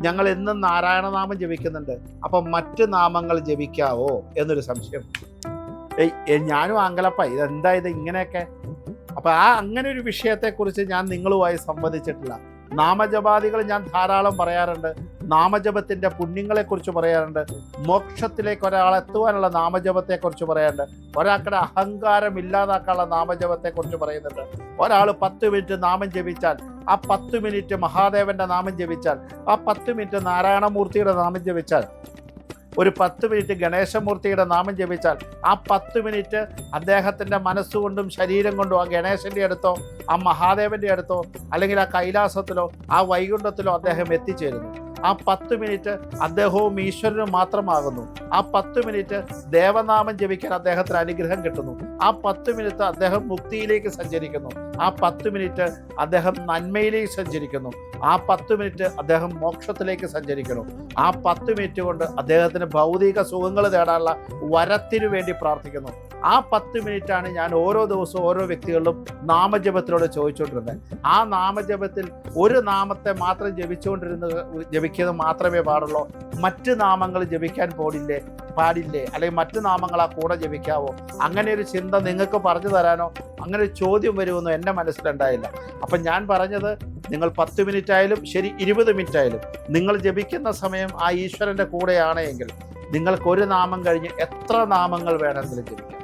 ഞങ്ങൾ എന്നും നാരായണനാമം ജപിക്കുന്നുണ്ട്. അപ്പം മറ്റ് നാമങ്ങൾ ജപിക്കാവോ എന്നൊരു സംശയം. ഞാനും ആങ്കലപ്പ ഇതെന്താ ഇത് ഇങ്ങനെയൊക്കെ? അപ്പൊ ആ അങ്ങനെ ഒരു വിഷയത്തെക്കുറിച്ച് ഞാൻ നിങ്ങളുമായി സംവദിച്ചിട്ടില്ല. നാമജപാദികൾ ഞാൻ ധാരാളം പറയാറുണ്ട്. നാമജപത്തിന്റെ പുണ്യങ്ങളെക്കുറിച്ച് പറയാറുണ്ട്. മോക്ഷത്തിലേക്ക് ഒരാൾ എത്തുവാനുള്ള നാമജപത്തെക്കുറിച്ച് പറയാറുണ്ട്. ഒരാൾക്കുടെ അഹങ്കാരം ഇല്ലാതാക്കാനുള്ള നാമജപത്തെക്കുറിച്ച് പറയുന്നുണ്ട്. ഒരാൾ പത്ത് മിനിറ്റ് നാമം ജപിച്ചാൽ ആ പത്ത് മിനിറ്റ് മഹാദേവന്റെ നാമം ജപിച്ചാൽ ആ പത്ത് മിനിറ്റ് നാരായണമൂർത്തിയുടെ നാമം ജപിച്ചാൽ ഒരു പത്ത് മിനിറ്റ് ഗണേശമൂർത്തിയുടെ നാമം ജപിച്ചാൽ ആ പത്ത് മിനിറ്റ് അദ്ദേഹത്തിന്റെ മനസ്സുകൊണ്ടും ശരീരം കൊണ്ടും ആ ഗണേശന്റെ അടുത്തോ ആ മഹാദേവന്റെ അടുത്തോ അല്ലെങ്കിൽ ആ കൈലാസത്തിലോ ആ വൈകുണ്ഠത്തിലോ അദ്ദേഹം എത്തിച്ചേരുന്നു. ആ പത്ത് മിനിറ്റ് അദ്ദേഹവും ഈശ്വരനും മാത്രമാകുന്നു. ആ പത്ത് മിനിറ്റ് ദേവനാമം ജപിക്കാൻ അദ്ദേഹത്തിന് അനുഗ്രഹം കിട്ടുന്നു. ആ പത്ത് മിനിറ്റ് അദ്ദേഹം മുക്തിയിലേക്ക് സഞ്ചരിക്കുന്നു. ആ പത്ത് മിനിറ്റ് അദ്ദേഹം നന്മയിലേക്ക് സഞ്ചരിക്കുന്നു. ആ പത്ത് മിനിറ്റ് അദ്ദേഹം മോക്ഷത്തിലേക്ക് സഞ്ചരിക്കുന്നു. ആ പത്ത് മിനിറ്റ് കൊണ്ട് അദ്ദേഹത്തിന് ഭൗതിക സുഖങ്ങൾ നേടാനുള്ള വരത്തിനു വേണ്ടി പ്രാർത്ഥിക്കുന്നു. ആ പത്ത് മിനിറ്റാണ് ഞാൻ ഓരോ ദിവസവും ഓരോ വ്യക്തികളിലും നാമജപത്തിലൂടെ ചോദിച്ചുകൊണ്ടിരുന്നത്. ആ നാമജപത്തിൽ ഒരു നാമത്തെ മാത്രം ജപിച്ചുകൊണ്ടിരുന്ന ജപിക്കുന്നത് മാത്രമേ പാടുള്ളൂ. മറ്റ് നാമങ്ങൾ ജപിക്കാൻ പാടില്ലേ? പാടില്ലേ? അല്ലെങ്കിൽ മറ്റ് നാമങ്ങൾ ആ കൂടെ ജപിക്കാവോ? അങ്ങനെ ഒരു ചിന്ത നിങ്ങൾക്ക് പറഞ്ഞു തരാനോ? അങ്ങനെ ഒരു ചോദ്യം വരുമെന്നോ എന്റെ മനസ്സിലുണ്ടായില്ല. അപ്പം ഞാൻ പറഞ്ഞത് നിങ്ങൾ പത്ത് മിനിറ്റ് ആയാലും ശരി ഇരുപത് മിനിറ്റ് ആയാലും നിങ്ങൾ ജപിക്കുന്ന സമയം ആ ഈശ്വരന്റെ കൂടെയാണെങ്കിൽ നിങ്ങൾക്ക് ഒരു നാമം കഴിഞ്ഞ് എത്ര നാമങ്ങൾ വേണമെങ്കിലും ജപിക്കാം.